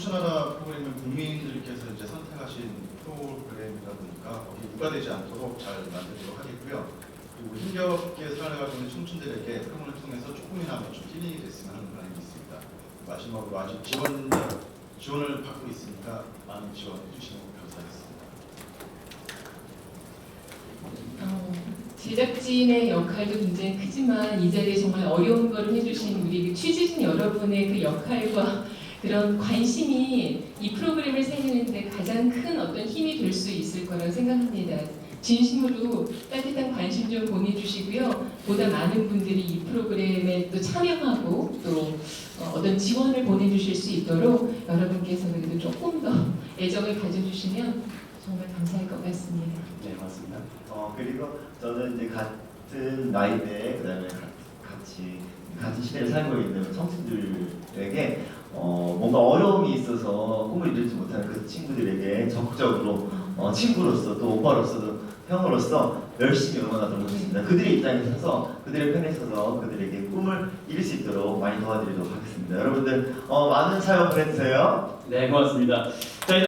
청춘하다 프로그램은 국민들께서 이제 선택하신 프로그램이다 보니까 거기에 부과되지 않도록 잘 만들도록 하겠고요. 그리고 힘겹게 살아가고 있는 청춘들에게 프로그램을 통해서 조금이나마 좀 힐링이 됐으면 하는 바람이 있습니다. 마지막으로 아직 지원 지원을 받고 있으니까 많은 지원해 주시면 감사하겠습니다. 어, 제작진의 역할도 굉장히 크지만 이 자리에 정말 어려운 걸 해주신 우리 그 취재진 여러분의 그 역할과 그런 관심이 이 프로그램을 살리는데 가장 큰 어떤 힘이 될 수 있을 거라고 생각합니다. 진심으로 따뜻한 관심 좀 보내주시고요. 보다 많은 분들이 이 프로그램에 또 참여하고 또 어, 어떤 지원을 보내주실 수 있도록 여러분께서 그래도 조금 더 애정을 가져주시면 정말 감사할 것 같습니다. 네 맞습니다. 어 그리고 저는 이제 같은 나이대 그 다음에 가- 같이 같은 시대를 살고 있는 청춘들에게 어 어려움이 있어서 꿈을 이루지 못하는 그 친구들에게 적극적으로 어 친구로서 또 오빠로서도 형으로서 열심히 응원하도록 하겠습니다. 그들의 입장에 서서 그들의 편에 서서 그들에게 꿈을 이룰 수 있도록 많이 도와드리도록 하겠습니다. 여러분들 어 많은 사연 보내주세요. 네, 고맙습니다. 저희